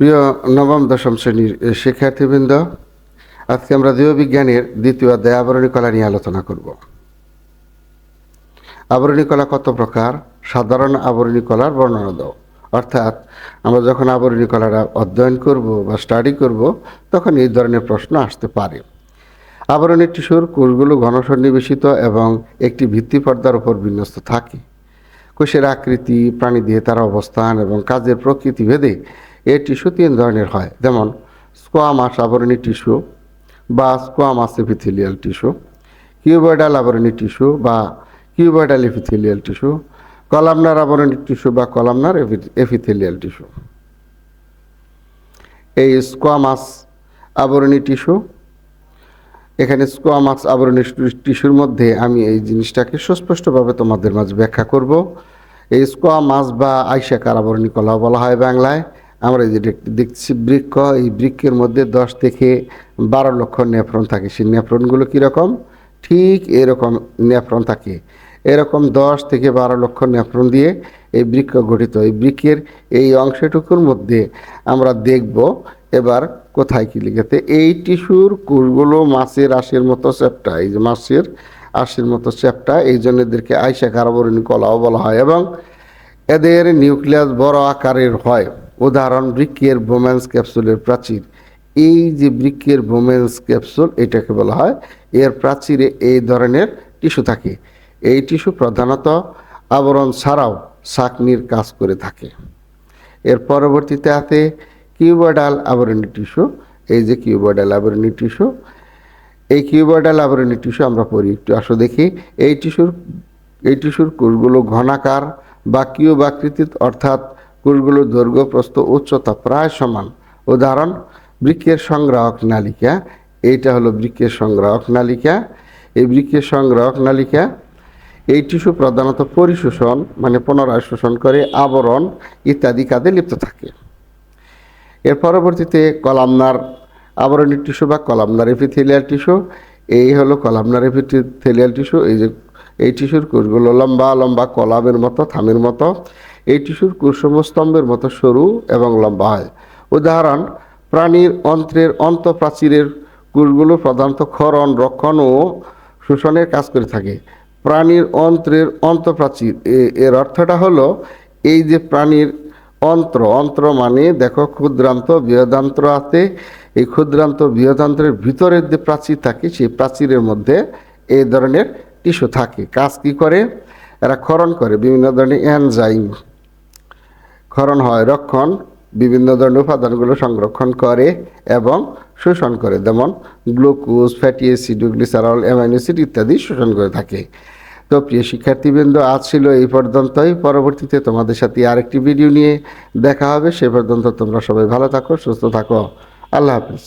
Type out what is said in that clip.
প্রিয় নবম, দশম শ্রেণির শিক্ষার্থীবৃন্দ, আজকে আমরা জীববিজ্ঞানের দ্বিতীয় অধ্যায় আবরণী কলা নিয়ে আলোচনা করব। আবরণী কলা কত প্রকার? সাধারণ আবরণী কলার বর্ণনা দাও। অর্থাৎ আমরা যখন আবরণী কলাটা অধ্যয়ন করব বা স্টাডি করব, তখন এই ধরনের প্রশ্ন আসতে পারে। আবরণী টিস্যুর কোষগুলো ঘনসন্নিবেশিত এবং একটি ভিত্তি পর্দার উপর বিন্যস্ত থাকে। কোষের আকৃতি, প্রাণী দিয়ে তার অবস্থান এবং কাজের প্রকৃতি ভেদে এই টিস্যু তিন ধরনের হয়। যেমন স্কোয়ামাস আবরণী টিস্যু বা স্কোয়ামাস এপিথেলিয়াল টিস্যু কিউবয়েডাল আবরণী টিস্যু বা কিউবয়েডাল এপিথেলিয়াল টিস্যু, কলামনার আবরণী টিস্যু বা কলামনার এপিথেলিয়াল টিস্যু। এই স্কোয়ামাস আবরণী টিস্যু, এখানে স্কোয়ামাক্স আবরণী টিস্যুর মধ্যে আমি এই জিনিসটাকে সুস্পষ্টভাবে তোমাদের মাঝে ব্যাখ্যা করব। এই স্কোয়ামাস বা আইসাকার আবরণী কলা বলা হয় বাংলায়। আমরা যে দেখছি বৃক্ষ, এই বৃক্ষের মধ্যে দশ থেকে বারো লক্ষ নেফ্রন থাকে। সেই নেফ্রনগুলো কীরকম? ঠিক এরকম নেফ্রন থাকে। এরকম দশ থেকে বারো লক্ষ নেফ্রন দিয়ে এই বৃক্ষ গঠিত। এই বৃক্ষের এই অংশটুকুর মধ্যে আমরা দেখব এবার কোথায় কি লিখেতে এই টিস্যুর কোষগুলো মাছের আশের মতো চ্যাপটা, এই যে মাছের আশের মতো চ্যাপটা, এই জন্য এদেরকে আইসা কারাবরণী কলাও বলা হয় এবং এদের নিউক্লিয়াস বড় আকারের হয়। উদাহরণ বৃক্ষের বোমেন্স ক্যাপসুলের প্রাচীর। এই যে বৃক্ষের বোমেন্স ক্যাপসুল এটাকে বলা হয়, এর প্রাচীরে এই ধরনের টিস্যু থাকে। এই টিস্যু প্রধানত আবরণ ছাড়াও সাকনির কাজ করে থাকে। এর পরবর্তীতে আছে কিউবয়েডাল আবরণী টিস্যু এই যে কিউবয়েডাল আবরণী টিস্যু এই কিউবয়েডাল আবরণী টিস্যু আমরা পড়ি, একটু আসো দেখি। এই টিস্যুর এই টিস্যুর কোষগুলো ঘনাকার বা কিউব আকৃতির, অর্থাৎ কোষগুলোর দৈর্ঘ্য, প্রস্থ, উচ্চতা প্রায় সমান। উদাহরণ বৃক্ষের সংগ্রাহক নালিকা। এইটা হলো বৃক্ষের সংগ্রাহক নালিকা। এই বৃক্ষের সংগ্রাহক নালিকা, এই টিস্যু প্রধানত পরিশোষণ মানে পুনরায় শোষণ করে, আবরণ ইত্যাদি কাজে লিপ্ত থাকে। এর পরবর্তীতে কলামনার আবরণী টিস্যু বা কলামনার এপিথেলিয়াল টিস্যু। এই হলো কলামনার এপিথেলিয়াল টিস্যু। এই যে, এই টিস্যুর কোষগুলো লম্বা লম্বা কলামের মতো, থামের মতো। এই টিস্যুর কুসুম স্তম্ভের মতো সরু এবং লম্বা হয়। উদাহরণ, প্রাণীর অন্ত্রের অন্তঃপ্রাচীরের কোষগুলো প্রধানত ক্ষরণ, রক্ষণ ও শোষণের কাজ করে থাকে। প্রাণীর অন্ত্রের অন্তঃপ্রাচীর এর অর্থটা হলো এই যে প্রাণীর অন্ত্র অন্ত্র মানে দেখো ক্ষুদ্রান্ত বৃহদান্ত্র আছে। এই ক্ষুদ্রান্ত বৃহদান্ত্রের ভিতরের যে প্রাচীর থাকে, সেই প্রাচীরের মধ্যে এই ধরনের টিস্যু থাকে। কাজ কি করে? এরা ক্ষরণ করে, বিভিন্ন ধরনের এনজাইম ক্ষরণ হয়, রক্ষণ বিভিন্ন ধরনের উপাদানগুলো সংরক্ষণ করে এবং শোষণ করে, যেমন glucose, fatty acid, glycerol amino acid ইত্যাদি শোষণ করে থাকে। তো প্রিয় শিক্ষার্থীবৃন্দ, আজ ছিল এই পর্যন্তই। পরবর্তীতে তোমাদের সাথে আরেকটি ভিডিও নিয়ে দেখা হবে। সে পর্যন্ত তোমরা সবাই ভালো থাকো, সুস্থ থাকো। আল্লাহ হাফিজ।